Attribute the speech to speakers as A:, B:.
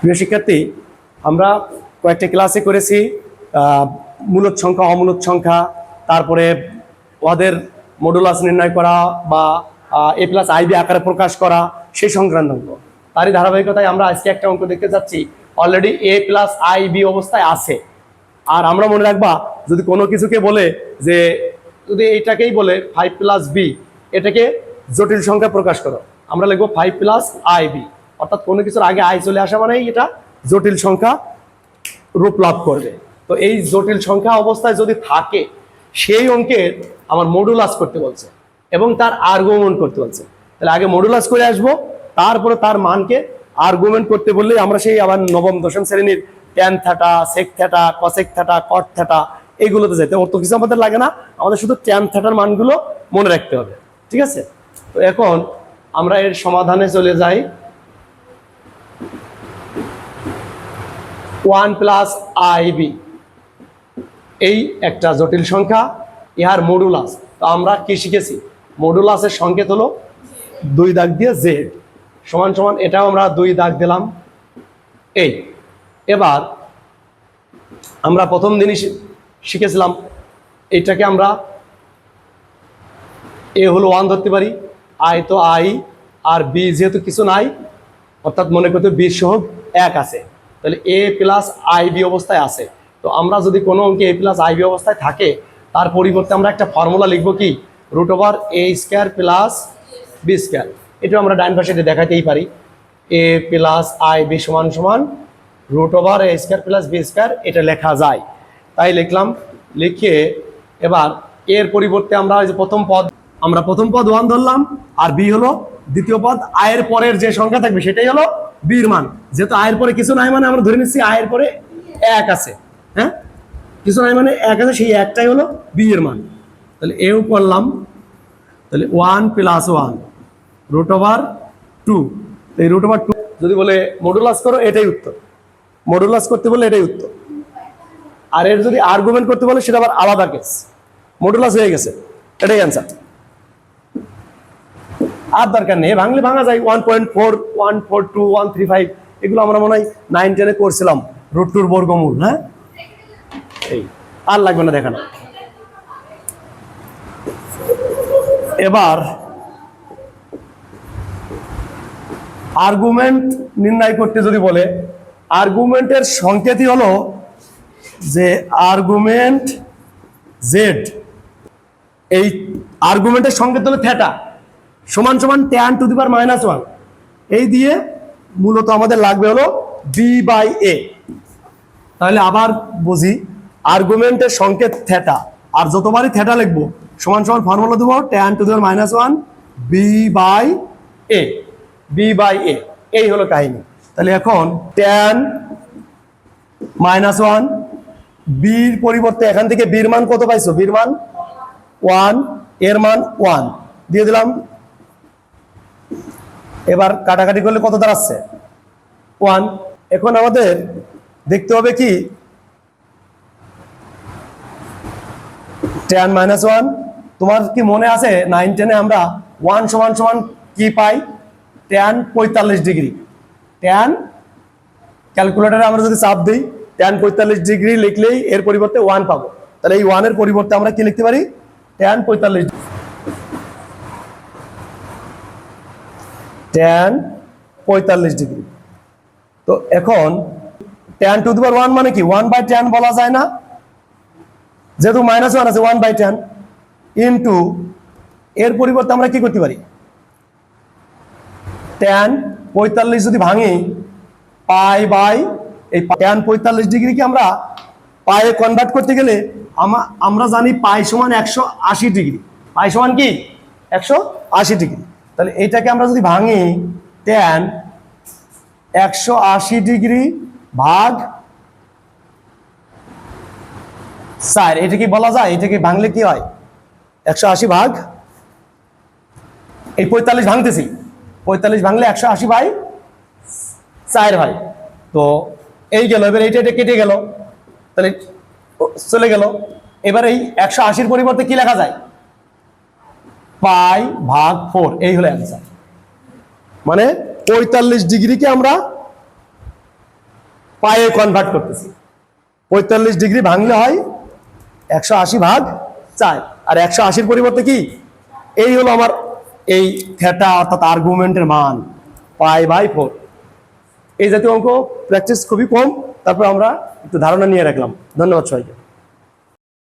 A: প্রিয় শিক্ষার্থী, আমরা কয়েকটা ক্লাসে করেছি মূলত সংখ্যা, অমূলত সংখ্যা, তারপরে ওদের মডুলাস নির্ণয় করা বা এ প্লাস আইবি আকারে প্রকাশ করা, সেই সংক্রান্ত অঙ্ক। তারই ধারাবাহিকতায় আমরা আজকে একটা অঙ্ক দেখতে যাচ্ছি already A plus I B অবস্থায় আছে। আর আমরা মনে রাখবা, যদি কোনো কিছুকে বলে যে, যদি এইটাকেই বলে ফাইভ প্লাস বি এটাকে জটিল সংখ্যা প্রকাশ করো, আমরা লিখব ফাইভ প্লাস আই বি অর্থাৎ কোনো কিছুর আগে আয় চলে আসা মানেই এটা জটিল সংখ্যা রূপ লাভ করবে। তো এই জটিল সংখ্যা অবস্থায় যদি থাকে, সেই অঙ্কের আমার মডুলাস করতে বলছে এবং তার আর্গুমেন্ট করতে বলছে। তাহলে আগে মডুলাস করে আসব, তারপরে তার মানকে আর্গুমেন্ট করতে বললেই আমরা সেই আবার নবম, দশম শ্রেণির ট্যান থাটা সেক থাটা কসেক থ্যাটা কট থাটা এইগুলোতে যেতে ওর তো কিছু আমাদের লাগে না, আমাদের শুধু ট্যান থাটার মানগুলো মনে রাখতে হবে। ঠিক আছে? তো এখন আমরা এর সমাধানে চলে যাই। One plus IB. এই একটা জটিল সংখ্যা, ইহার মডুলাস তো আমরা কি শিখেছি? মডুলাসের সংকেত হলো দুই দাগ দিয়ে জেড সমান সমান এটাও আমরা দুই দাগ দিলাম এই এবার আমরা প্রথম দিনই শিখেছিলাম, এইটাকে আমরা এ হলো ওয়ান ধরতে পারি। আই তো আই আর বি যেহেতু কিছু নাই, অর্থাৎ মনে করতে বি সহ এক আছে। তাহলে এ প্লাস আই বি অবস্থায় আছে। তো আমরা যদি কোনো অঙ্কে এ প্লাস আই বি অবস্থায় থাকে, তার পরিবর্তে আমরা একটা ফর্মুলা লিখব কি? Root over A square plus B square এটা আমরা ডাইন পাশে দেখাতেই পারি। এ প্লাস আই বি সমান সমান root over A square plus B square এটা লেখা যায়। তাই লিখলাম, লিখে এবার এর পরিবর্তে আমরা ওই যে প্রথম পদ, আমরা প্রথম পদ ওয়ান ধরলাম, আর বি হলো দ্বিতীয় পদ আয়ের পরের যে সংখ্যা থাকবে সেটাই হলো বির মান। যেহেতু আয়ের পরে কিছু নাই মানে আমরা ধরে নিচ্ছি আয়ের পরে এক আছে। হ্যাঁ? কিছু নাই মানে এক আছে, সেই একটাই হলো বি এর মান। তাহলে এও করলাম। তাহলে one plus one root over two এই রুট ওভার টু যদি বলে মডুলাস করো, এটাই উত্তর। মডুলাস করতে বলে এটাই উত্তর। আর এর যদি আর্গুমেন্ট করতে বলে, সেটা আবার আলাদা কেস মডুলাস হয়ে গেছে। এটাই অ্যান্সার আর দরকার নেই। ভাঙলে ভাঙা যায় one point four one four two one three five এগুলো আমরা মনে হয় নাইন টেনে করছিলাম। রুট টুর বর্গমূল হ্যাঁ? এই, আর লাগবে না দেখানো। এবার আর্গুমেন্ট নির্ণয় করতে যদি বলে আর্গুমেন্টের সংকেতই হলো যে আর্গুমেন্ট জেড এই আর্গুমেন্টের সংকেত হলো থ্যাটা সমান সমান tan to the power minus one এই দিয়ে মূলত আমাদের লাগবে হলো বি বাই এ তাহলে আবার বুঝি আর্গুমেন্টের সংকেত থেটা আর যতবারই থ্যাটা লিখব, সমান সমান ফর্মুলা দেবো tan to the power minus one B by A B by A এই হলো কাহিনী। তাহলে এখন ট্যান মাইনাস ওয়ান বির পরিবর্তে এখান থেকে বির মান কত পাইছো? বির মান ওয়ানের মান ওয়ান দিয়ে দিলাম এবার কাটাকাটি করলে কত দাঁড়াচ্ছে? ওয়ান এখন আমাদের দেখতে হবে কি? টেন মাইনাস ওয়ান তোমার কি মনে আছে? নাইন টেনে আমরা ওয়ান সমান সমান কি পাই? টেন পঁয়তাল্লিশ ডিগ্রি টেন ক্যালকুলেটারে আমরা যদি চাপ দিই টেন পঁয়তাল্লিশ ডিগ্রি লিখলেই এর পরিবর্তে ওয়ান পাবো। তাহলে এই ওয়ানের পরিবর্তে আমরা কি লিখতে পারি? টেন পঁয়তাল্লিশ টেন পঁয়তাল্লিশ ডিগ্রি তো এখন tan to the power one মানে কি? ওয়ান বাই টেন বলা যায় না? যেহেতু মাইনাস ওয়ান আছে ওয়ান বাই টেন ইন্টু এর পরিবর্তে আমরা কি করতে পারি? টেন পঁয়তাল্লিশ যদি ভাঙি পাই বাই এই টেন পঁয়তাল্লিশ ডিগ্রিকে আমরা পায়ে কনভার্ট করতে গেলে আমা- আমরা জানি পাই সমান একশো আশি ডিগ্রি পাই সমান কি? একশো আশি ডিগ্রি তাহলে এটাকে আমরা যদি ভাঙি টেন একশো আশি ডিগ্রি ভাগ স্যার এটা কি বলা যায়? এটাকে ভাঙলে কি হয়? একশো আশি ভাগ, এই পঁয়তাল্লিশ ভাঙতেছি। পঁয়তাল্লিশ ভাঙলে একশো আশি ভাই চার ভাই তো এই গেল, এবার এইটা এটা কেটে গেল। তাহলে চলে গেল। এবার এই একশো আশির পরিবর্তে কি লেখা যায়? পাই ভাগ ফোর, এই হলো অ্যান্সার মানে পঁয়তাল্লিশ ডিগ্রিকে আমরা পায়ে কনভার্ট করতেছি। পঁয়তাল্লিশ ডিগ্রি ভাঙলে হয় একশো আশি ভাগ চার আর একশো আশির পরিবর্তে কি? এই হলো আমার এই থ্যাটা অর্থাৎ আর্গুমেন্টের মান, পাই বাই ফোর। এই জাতীয় অঙ্ক প্র্যাকটিস খুবই কম, তারপর আমরা একটু ধারণা নিয়ে রাখলাম। ধন্যবাদ সবাইকে।